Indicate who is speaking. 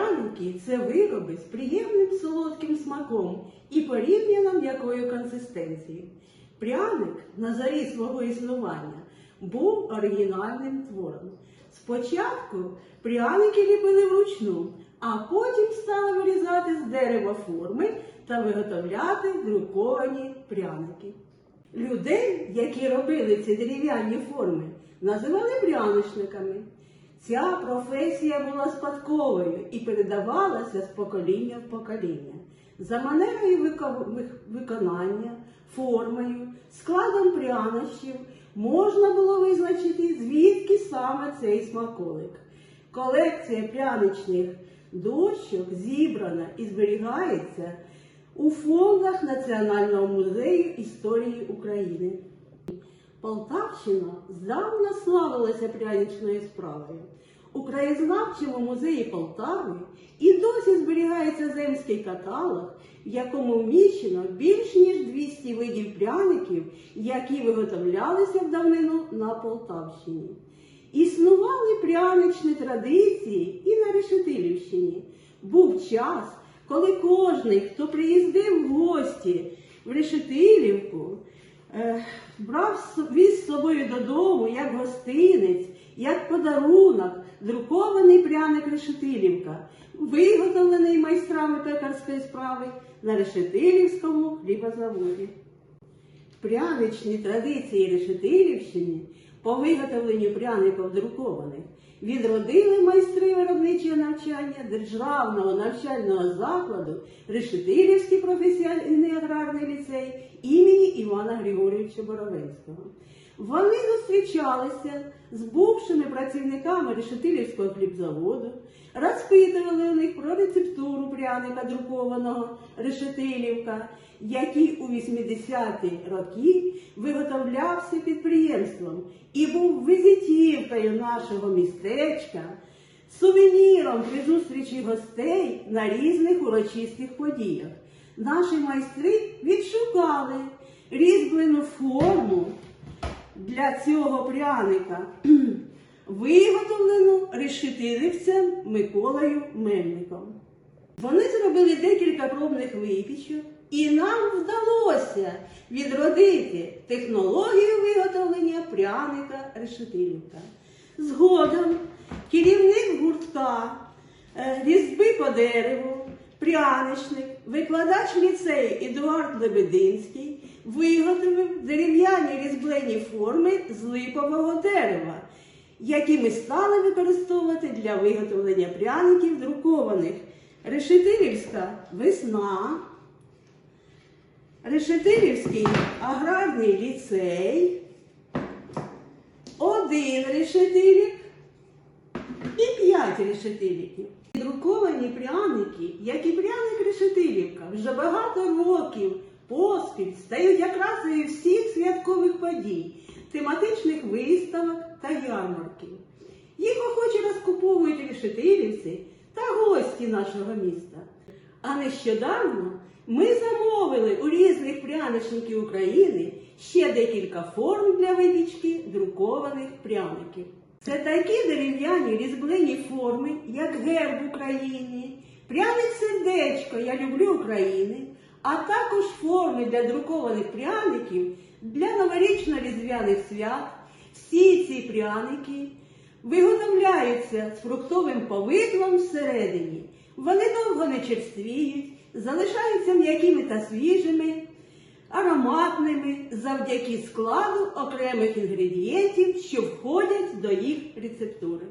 Speaker 1: Пряники це вироби з приємним солодким смаком і порівняно м'якою консистенцією. Пряник на зарі свого існування був оригінальним твором. Спочатку пряники ліпили вручну, а потім стали вирізати з дерева форми та виготовляти друковані пряники. Людей, які робили ці дерев'яні форми, називали пряничниками. Ця професія була спадковою і передавалася з покоління в покоління. За манерою виконання, формою, складом прянощів можна було визначити, звідки саме цей смаколик. Колекція пряничних дощок зібрана і зберігається у фондах Національного музею історії України. Полтавщина здавна славилася пряничною справою. У краєзнавчому музеї Полтави і досі зберігається земський каталог, в якому вміщено більш ніж 200 видів пряників, які виготовлялися в давнину на Полтавщині. Існували пряничні традиції і на Решетилівщині. Був час, коли кожний, хто приїздив в гості в Решетилівку, брав віз з собою додому як гостинець, як подарунок, друкований пряник Решетилівка, виготовлений майстрами пекарської справи на Решетилівському хлібозаводі. Пряничні традиції Решетилівщини по виготовленню пряників друкованих відродили майстри виробничого навчання Державного навчального закладу Решетилівський професійний аграрний ліцей імені Івана Григорьовича Боровенського. Вони зустрічалися з бувшими працівниками Решетилівського хлібзаводу, розпитували у них про рецептуру пряника друкованого Решетилівка, який у 80-ті роки виготовлявся підприємством і був візитівкою нашого містечка, сувеніром при зустрічі гостей на різних урочистих подіях. Наші майстри відшукали різьблену форму для цього пряника, виготовлену решетилівцем Миколою Мельником. Вони зробили декілька пробних випічок, і нам вдалося відродити технологію виготовлення пряника решетилівка. Згодом керівник гуртка е, різьби по дереву, пряничник, викладач ліцею Едуард Лебединський виготовив дерев'яні різьблені форми з липового дерева, які ми стали використовувати для виготовлення пряників друкованих. Решетилівська весна, Решетилівський аграрний ліцей, один решетилік і п'ять решетиліків. Друковані пряники, як і пряник решетилівка, вже багато років поспіль стають якраз всіх святкових подій, тематичних виставок та ярмарків. Їх охоче розкуповують решетилівці та гості нашого міста. А нещодавно ми замовили у різних пряничників України ще декілька форм для випічки друкованих пряників. Це такі дерев'яні різьблені форми, як герб України, пряник сердечко Я люблю України, а також форми для друкованих пряників для новорічно-різдвяних свят. Всі ці пряники виготовляються з фруктовим повидлом всередині. Вони довго не черствіють, залишаються м'якими та свіжими, ароматними завдяки складу окремих інгредієнтів, що входять до їх рецептури.